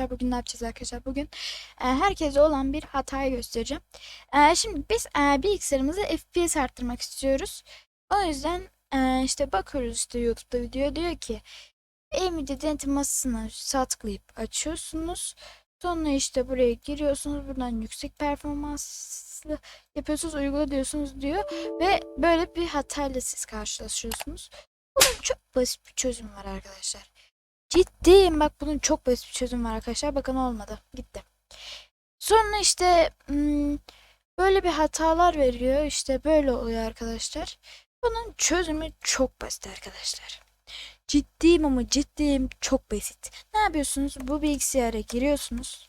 yapacağız arkadaşlar bugün? E, herkese olan bir hatayı göstereceğim. E, şimdi biz e, bilgisayarımızı FPS arttırmak istiyoruz. O yüzden e, işte bakıyoruz işte YouTube'da video diyor ki Nvidia denetim masasına sağ tıklayıp açıyorsunuz. Sonra işte buraya giriyorsunuz. Buradan yüksek performanslı yapıyorsunuz. Uygula diyorsunuz diyor. Ve böyle bir hatayla siz karşılaşıyorsunuz. Bunun çok basit bir çözüm var arkadaşlar. Ciddiyim bak bunun çok basit bir çözüm var arkadaşlar. Bakın olmadı. Gitti. Sonra işte hmm, böyle bir hatalar veriyor. İşte böyle oluyor arkadaşlar. Bunun çözümü çok basit arkadaşlar. Ciddiyim ama ciddiyim çok basit. Ne yapıyorsunuz? Bu bilgisayara giriyorsunuz.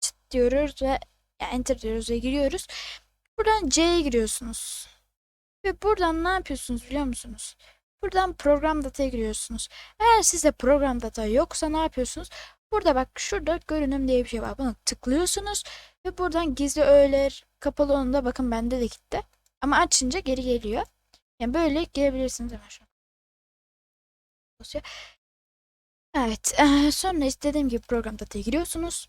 Çıt diyoruz ve enter diyoruz ve giriyoruz. Buradan C'ye giriyorsunuz. Ve buradan ne yapıyorsunuz biliyor musunuz? Buradan program dataya giriyorsunuz. Eğer sizde program data yoksa ne yapıyorsunuz? Burada bak şurada görünüm diye bir şey var. Buna tıklıyorsunuz ve buradan gizli öğeler kapalı onda bakın bende de gitti. Ama açınca geri geliyor. Yani böyle girebilirsiniz hemen şu. Evet. sonra işte dediğim gibi program dataya giriyorsunuz.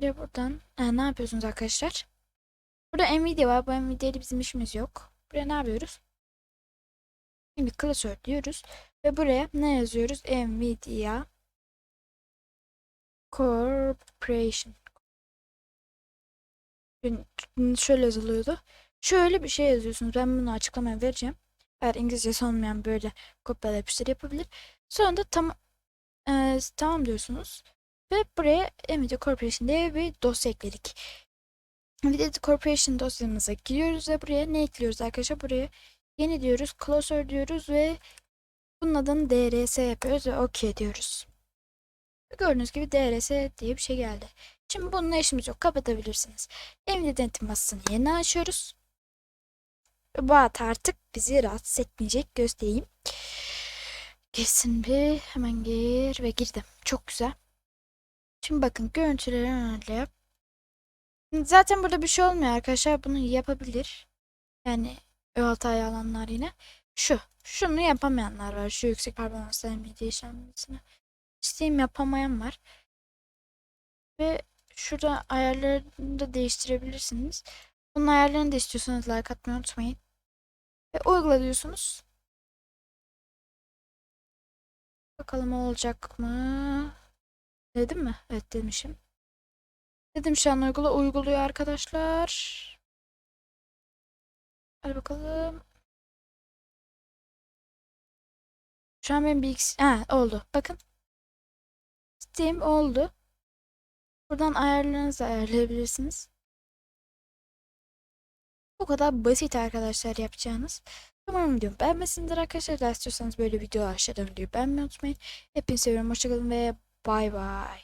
Ve buradan eee, ne yapıyorsunuz arkadaşlar? Burada Nvidia var. Bu Nvidia ile bizim işimiz yok. Buraya ne yapıyoruz? Şimdi klasör diyoruz. Ve buraya ne yazıyoruz? Nvidia Corporation. Şimdi Şöyle yazılıyordu. Şöyle bir şey yazıyorsunuz. Ben bunu açıklamaya vereceğim. Eğer İngilizcesi olmayan böyle kopyala yapıştır yapabilir. Sonra da tam, e, tamam diyorsunuz. Ve buraya Nvidia Corporation diye bir dosya ekledik. Nvidia Corporation dosyamıza giriyoruz ve buraya ne ekliyoruz arkadaşlar? Buraya yeni diyoruz, closer diyoruz ve bunun adını DRS yapıyoruz ve OK diyoruz. Gördüğünüz gibi DRS diye bir şey geldi. Şimdi bununla işimiz yok. Kapatabilirsiniz. Nvidia denetim masasını yeni açıyoruz. Bu hata artık bizi rahatsız etmeyecek. Göstereyim. Geçsin bir. Hemen gir ve girdim. Çok güzel. Şimdi bakın görüntüleri öyle. Zaten burada bir şey olmuyor arkadaşlar. Bunu yapabilir. Yani hatayı alanlar yine. Şu. Şunu yapamayanlar var. Şu yüksek performanslı Nvidia işlemcisini. Steam yapamayan var. Ve şurada ayarlarını da değiştirebilirsiniz. Bunun ayarlarını da istiyorsanız like atmayı unutmayın. Ve uygula diyorsunuz. Bakalım olacak mı? Dedim mi? Evet demişim. Dedim şu an uygula uyguluyor arkadaşlar. Hadi bakalım. Şu an benim bilgisayar... Ha oldu. Bakın. Steam oldu. Buradan ayarlarınızı ayarlayabilirsiniz. Bu kadar basit arkadaşlar yapacağınız. Umarım videomu beğenmesindir arkadaşlar. Daha istiyorsanız böyle video aşağıdan videoyu beğenmeyi unutmayın. Hepinizi seviyorum. Hoşçakalın ve bay bay.